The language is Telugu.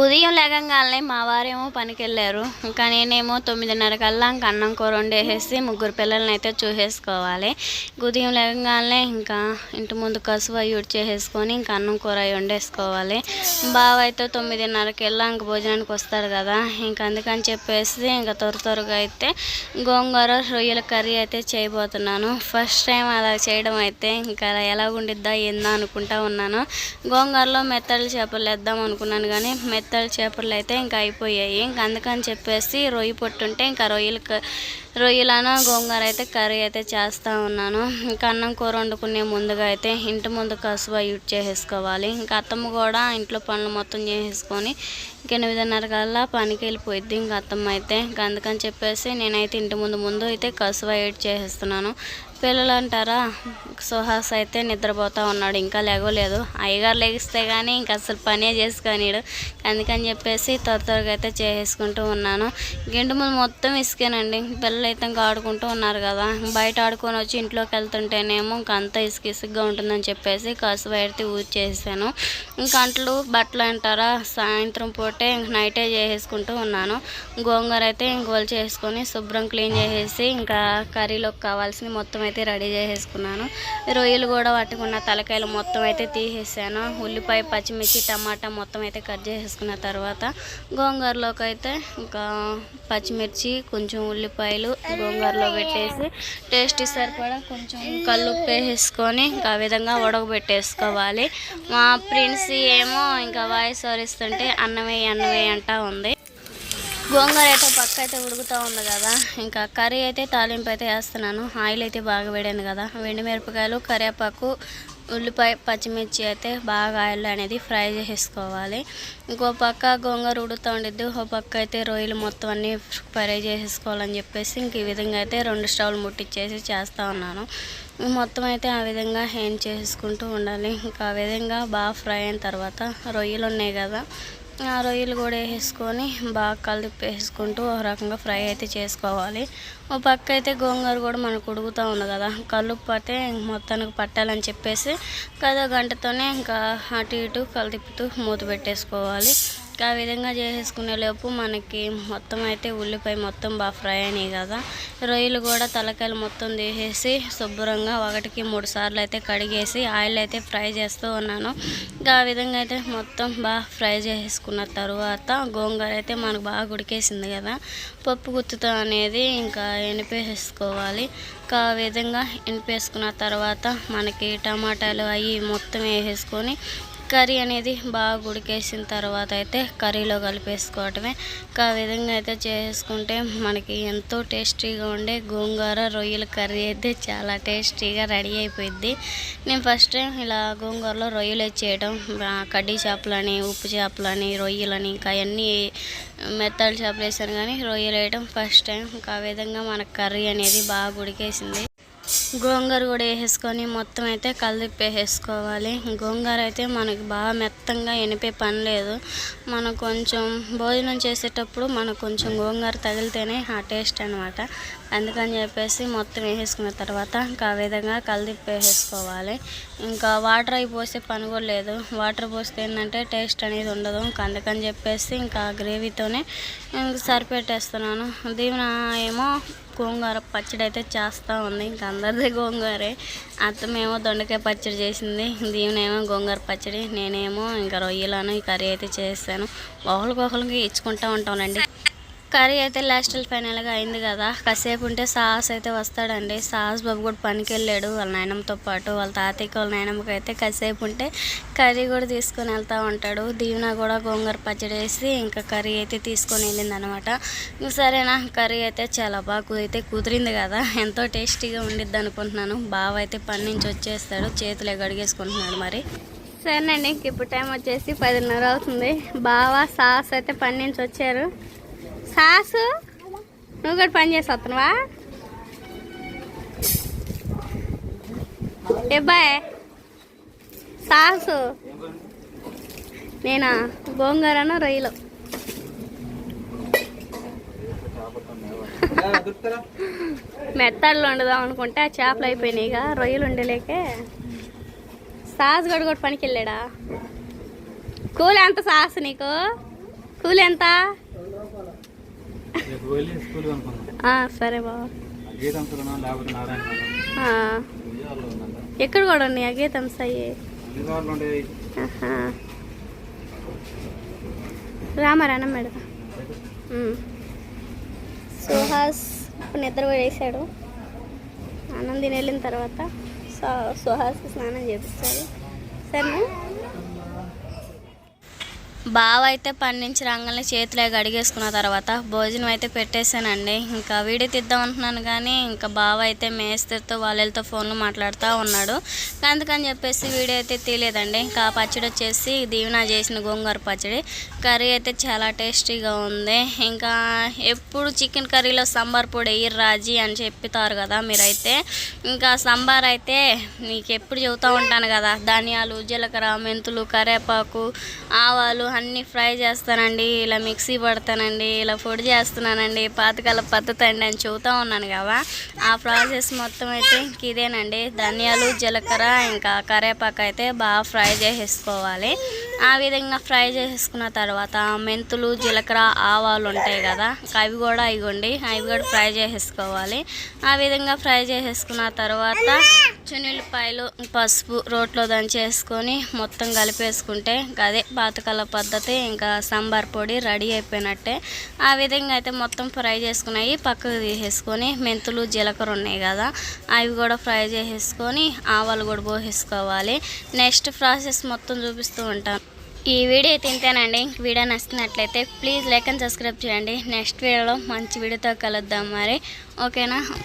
ఉదయం లేకంగానే మా వారేమో పనికి వెళ్ళారు ఇంకా నేనేమో తొమ్మిదిన్నర కల్లా ఇంకా అన్నం కూర వండేసేసి ముగ్గురు పిల్లల్ని అయితే చూసేసుకోవాలి. ఉదయం లేకంగానే ఇంకా ఇంటి ముందు కసువు అవి ఉడిచేసేసుకొని ఇంకా అన్నం కూర అవి వండేసుకోవాలి. బావ అయితే తొమ్మిదిన్నరకి వెళ్ళా ఇంక భోజనానికి వస్తాడు కదా. ఇంకా అందుకని చెప్పేసి ఇంకా త్వర త్వరగా అయితే గోంగూర రొయ్యల కర్రీ అయితే చేయబోతున్నాను. ఫస్ట్ టైం అలా చేయడం అయితే ఇంకా ఎలా ఉండిద్దా ఏందా అనుకుంటా ఉన్నాను. గోంగూరలో మెత్తలు చేపలు వేద్దాం అనుకున్నాను కానీ మెత్తల చేపలు అయితే ఇంకా అయిపోయాయి. ఇంకా అందుకని చెప్పేసి రొయ్యి పొట్టుంటే ఇంకా రొయ్యలు రొయ్యలను గోంగూర అయితే కర్రీ అయితే చేస్తూ ఉన్నాను. ఇంకా అన్నం కూర వండుకునే ముందుగా అయితే ఇంటి ముందు కసువ యూజ్ చేసేసుకోవాలి. ఇంకా అత్తమ్మ కూడా ఇంట్లో పనులు మొత్తం చేసేసుకొని ఇంక ఎనిమిదిన్నర కల్లా పనికి వెళ్ళిపోయిద్ది ఇంకా అత్తమ్మ అయితే. ఇంకా అందుకని చెప్పేసి నేనైతే ఇంటి ముందు ముందు అయితే కసువ యూజ్ చేసేస్తున్నాను. పిల్లలు అంటారా? సుహాస్ అయితే నిద్రపోతూ ఉన్నాడు. ఇంకా లేగలేదు అయ్యగారు లెగిస్తే కానీ ఇంకా అసలు పనే చేసుకోనీడు. అందుకని చెప్పేసి త్వర త్వరగా అయితే చేసేసుకుంటూ ఉన్నాను. ఇంటి ముందు మొత్తం ఇసుకేనండి. పిల్లలు అయితే ఇంకా ఆడుకుంటూ ఉన్నారు కదా. బయట ఆడుకొని వచ్చి ఇంట్లోకి వెళ్తుంటేనేమో ఇంకా అంతా ఇసుక ఇసుగ్గా ఉంటుందని చెప్పేసి కసువ వైర్తి ఊజ్ చేసాను ఇంకా అంట్లు బట్టలు అంటారా సాయంత్రం పూటే ఇంక నైటే చేసేసుకుంటూ ఉన్నాను. గోంగూర అయితే ఇంకోలు చేసుకొని శుభ్రం క్లీన్ చేసేసి ఇంకా కర్రీలోకి కావాల్సిన మొత్తం అయితే రెడీ చేసేసుకున్నాను. రొయ్యలు కూడా పట్టుకున్న తలకాయలు మొత్తం అయితే తీసేసాను. ఉల్లిపాయ పచ్చిమిర్చి టమాటా మొత్తం అయితే కట్ చేసేసుకున్న తర్వాత గోంగూరలోకి అయితే ఇంకా పచ్చిమిర్చి కొంచెం ఉల్లిపాయలు గోంగూరలో పెట్టేసి టేస్ట్ సరిపడా కొంచెం కల్లుప్పు వేసేసుకొని ఇంకా ఆ విధంగా ఉడకబెట్టేసుకోవాలి. మా ఫ్రెండ్స్ ఏమో ఇంకా వాయిస్ వరిస్తుంటే అన్నమే అన్నమే అంటా ఉంది. గోంగూర అయితే పక్క అయితే ఉడుకుతూ ఉంది కదా. ఇంకా కర్రీ అయితే తాలింపు అయితే వేస్తున్నాను. ఆయిల్ అయితే బాగా వేడాను కదా. వెండి మిరపకాయలు కరివేపాకు ఉల్లిపాయ పచ్చిమిర్చి అయితే బాగా ఆయిల్ అనేది ఫ్రై చేసేసుకోవాలి. ఇంకో పక్క గోంగూర ఉడుతూ ఉండిద్ది. ఒక పక్క అయితే రొయ్యలు మొత్తం అన్నీ ఫ్రై చేసేసుకోవాలని చెప్పేసి ఇంక ఈ విధంగా అయితే రెండు స్టవ్లు ముట్టించేసి చేస్తూ ఉన్నాను. మొత్తం అయితే ఆ విధంగా హేన్ చేసుకుంటూ ఉండాలి. ఇంకా ఆ విధంగా బాగా ఫ్రై అయిన తర్వాత రొయ్యలు ఉన్నాయి కదా ఆ రొయ్యలు కూడా వేసుకొని బాగా కలిపేసుకుంటూ ఒక రకంగా ఫ్రై అయితే చేసుకోవాలి. ఓ పక్క అయితే గోంగూర కూడా మనకు ఉడుకుతూ ఉంది కదా. కలుపు అయితే మొత్తానికి పట్టాలని చెప్పేసి కదో గంటతోనే ఇంకా అటు ఇటు కలిపితూ మూత పెట్టేసుకోవాలి. ఆ విధంగా చేసేసుకునే లోపు మనకి మొత్తం అయితే ఉల్లిపాయ మొత్తం బాగా ఫ్రై అయినాయి కదా. రొయ్యలు కూడా తలకాయలు మొత్తం తీసేసి శుభ్రంగా ఒకటికి మూడు సార్లు అయితే కడిగేసి ఆయిల్ అయితే ఫ్రై చేస్తూ ఉన్నాను. ఇంకా ఆ విధంగా అయితే మొత్తం బాగా ఫ్రై చేసేసుకున్న తర్వాత గోంగూర అయితే మనకు బాగా ఉడికేసింది కదా. పప్పు గుత్తుతో అనేది ఇంకా ఎనిపేసేసుకోవాలి ఇంకా ఆ విధంగా ఎనిపేసుకున్న తర్వాత మనకి టమాటాలు అవి మొత్తం వేసేసుకొని కర్రీ అనేది బాగా ఉడికేసిన తర్వాత అయితే కర్రీలో కలిపేసుకోవటమే. ఇంకా ఆ విధంగా అయితే చేసుకుంటే మనకి ఎంతో టేస్టీగా ఉండే గోంగూర రొయ్యల కర్రీ అయితే చాలా టేస్టీగా రెడీ అయిపోయింది నేను ఫస్ట్ టైం ఇలా గోంగూరలో రొయ్యలు వేసి చేయడం కడ్డీ చేపలని ఉప్పు చేపలని రొయ్యలని ఇంకా అవన్నీ మెత్తలు చేపలు వేసాను కానీ రొయ్యలు వేయడం ఫస్ట్ టైం. ఇంకా ఆ విధంగా మనకు కర్రీ అనేది బాగా ఉడికేసింది. గోంగూర కూడా వేసేసుకొని మొత్తం అయితే కలిపేసేసుకోవాలి. గోంగూర అయితే మనకి బాగా మెత్తంగా ఎనిపే పని లేదు. మనం కొంచెం భోజనం చేసేటప్పుడు మనకు కొంచెం గోంగూర తగిలితేనే ఆ టేస్ట్ అనమాట అందుకని చెప్పేసి మొత్తం వేసేసుకున్న తర్వాత ఇంకా ఆ విధంగా కలిపేసేసుకోవాలి. ఇంకా వాటర్ అయి పోసే పని కూడా లేదు. వాటర్ పోస్తే ఏంటంటే టేస్ట్ అనేది ఉండదు. ఇంకా అందుకని చెప్పేసి ఇంకా గ్రేవీతోనే ఇంక సరిపెట్టేస్తున్నాను. దీవెన ఏమో గోంగూర పచ్చడి అయితే చేస్తూ ఉంది. ఇంక అందరిది గోంగూరే. అత్తమేమో దొండకాయ పచ్చడి చేసింది. దీవెనేమో గోంగూర పచ్చడి. నేనేమో ఇంకా రొయ్యలను ఈ కర్రీ అయితే చేస్తాను. ఒకరికి ఇచ్చుకుంటూ ఉంటానండి కర్రీ అయితే లాస్ట్ ఫైనల్గా అయింది కదా. కాసేపు ఉంటే సాహస్ అయితే వస్తాడండి. సాహస్ బాబు కూడా పనికి వెళ్ళాడు వాళ్ళ నాయనమ్మతో పాటు. వాళ్ళ తాతయ్యకి వాళ్ళ నాయనమ్మకి అయితే కాసేపు ఉంటే కర్రీ కూడా తీసుకొని వెళ్తూ ఉంటాడు. దీవెన కూడా గోంగూర పచ్చడి వేసి ఇంకా కర్రీ అయితే తీసుకొని వెళ్ళింది అనమాట సరేనా కర్రీ అయితే చాలా బాగా అయితే కుదిరింది కదా. ఎంతో టేస్టీగా ఉండిద్ది అనుకుంటున్నాను. బావ అయితే పని నుంచి వచ్చేస్తాడు. చేతులే గడిగేసుకుంటున్నాడు మరి. సరేనండి ఇంక ఇప్పుడు టైం వచ్చేసి పదిన్నర అవుతుంది. బావ సాస్ అయితే పని నుంచి వచ్చారు. సాసు నువ్వు కూడా పని చేసి వస్తున్నావా? ఎబ్బాయ్ సాసు. నేనా? గోంగూరను రొయ్యలు. మెత్తడ్లు వండుదాం అనుకుంటే ఆ చేపలు అయిపోయినాయిగా రొయ్యలు ఉండలేకే సాసు కూడా కూడా పనికి వెళ్ళాడా? కూలి ఎంత సాసు నీకు? కూలి ఎంత రేపు వెళ్ళి స్కూల్ అనుకున్నాం ఆ, సరే గీతం ఉందంట ఎక్కడ కూడా ఉన్నాయి? ఆ గీతమ్స్ అయ్యి అన్ని చోట్ల ఉండేవి. ఆహా. రామారా అన్నం పెడతా ఉమ్. సుహాస్ నిద్ర వేసాడు తిని వెళ్ళిన తర్వాత సు- సుహాస్కి స్నానం చేపిస్తారు సరేనా? బావ అయితే పని నుంచి రంగల్ని చేతిలో కడిగేసుకున్న తర్వాత భోజనం అయితే పెట్టేశానండి. ఇంకా వీడియో తీద్దాం అంటున్నాను కానీ ఇంకా బావ అయితే మేస్త్రితో వాళ్ళతో ఫోన్లో మాట్లాడుతూ ఉన్నాడు. అందుకని చెప్పేసి వీడియో అయితే తీయలేదండి. ఇంకా పచ్చడి వచ్చేసి దీవెన చేసిన గోంగూర పచ్చడి. కర్రీ అయితే చాలా టేస్టీగా ఉంది. ఇంకా ఎప్పుడు చికెన్ కర్రీలో సాంబార్ పొడి వేయరు రాజీ అని చెప్తారు కదా మీరైతే. ఇంకా సాంబార్ అయితే మీకు ఎప్పుడు చెబుతూ ఉంటాను కదా. ధనియాలు జీలకర్ర మెంతులు కరివేపాకు ఆవాలు అన్నీ ఫ్రై చేస్తానండి ఇలా మిక్సీ పడతానండి ఇలా పొడి చేస్తున్నానండి పాతకాల పద్ధతి అండి అని చెబుతూ ఉన్నాను కదా. ఆ ప్రాసెస్ మొత్తం అయితే ఇంక ఇదేనండి. ధనియాలు జీలకర్ర ఇంకా కరివేపాకు అయితే బాగా ఫ్రై చేసేసుకోవాలి. ఆ విధంగా ఫ్రై చేసుకున్న తర్వాత మెంతులు జీలకర్ర ఆవాలు ఉంటాయి కదా అవి కూడా ఇవ్వండి అవి కూడా ఫ్రై చేసేసుకోవాలి ఆ విధంగా ఫ్రై చేసేసుకున్న తర్వాత చున్నిల్లిపాయలు పసుపు రోట్లో దంచేసుకొని మొత్తం కలిపేసుకుంటే ఇంకా అదే పాతకాల పద్ధతి ఇంకా సాంబార్ పొడి రెడీ అయిపోయినట్టే. ఆ విధంగా అయితే మొత్తం ఫ్రై చేసుకున్నాయి పక్కకు తీసేసుకొని మెంతులు జీలకర్ర ఉన్నాయి కదా అవి కూడా ఫ్రై చేసేసుకొని ఆవాలు కూడా పోసేసుకోవాలి. నెక్స్ట్ ప్రాసెస్ మొత్తం చూపిస్తూ ఉంటాను. ఈ వీడియో అయితే ఇంతేనండి వీడియో నచ్చినట్లయితే ప్లీజ్ లైక్ అండ్ సబ్స్క్రైబ్ చేయండి. నెక్స్ట్ వీడియోలో మంచి వీడియోతో కలుద్దాం మరి. ఓకేనా?